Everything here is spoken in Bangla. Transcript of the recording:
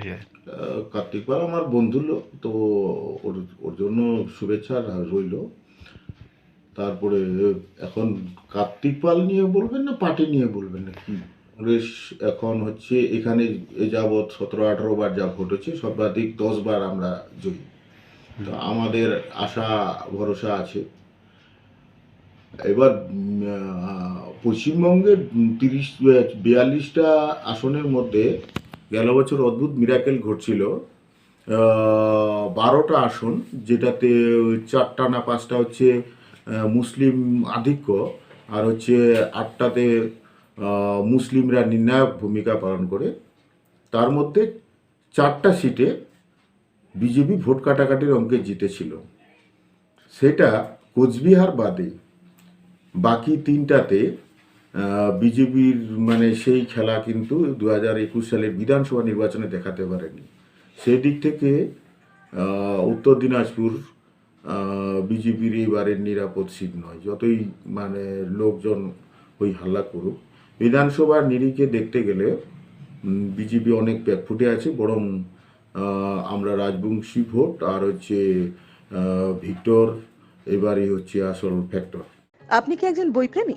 Yeah. আহ, কার্তিক পাল আমার বন্ধুর লোক তো ওর ওর জন্য শুভেচ্ছা রইল। তারপরে এখন কার্তিক পাল নিয়ে বলবেন না পার্টি নিয়ে বলবেন না কি রেশ এখন হচ্ছে এখানে এ যাবৎ সতেরো আঠারো বার যা ভোট হচ্ছে সর্বাধিক দশ বার আমরা জয়ী। তো আমাদের আশা ভরসা আছে। এবার পশ্চিমবঙ্গের তিরিশ বিয়াল্লিশটা আসনের মধ্যে গেল বছর অদ্ভুত মিরাকেল ঘটছিল। বারোটা আসন, যেটাতে চারটা না পাঁচটা হচ্ছে মুসলিম আধিক্য আর হচ্ছে আটটাতে মুসলিমরা নির্ণায়ক ভূমিকা পালন করে। তার মধ্যে চারটা সিটে বিজেপি ভোট কাটাকাটির অঙ্কে জিতেছিল। সেটা কোচবিহার বাদে বাকি তিনটাতে বিজেপির মানে সেই খেলা কিন্তু দু হাজার একুশ সালের বিধানসভা নির্বাচনে দেখাতে পারেনি। সেই দিক থেকে উত্তর দিনাজপুর বিজেপির এইবারের নিরাপদ সিট নয়। যতই মানে লোকজন ওই হাল্লা করুক, বিধানসভার নিরিখে দেখতে গেলে বিজেপি অনেক ব্যাকফুটে আছে, বরং আমরা রাজবংশী ভোট আর হচ্ছে ভিক্টর, এবারই হচ্ছে আসল ফ্যাক্টর আপনি কি একজন বইপ্রেমী?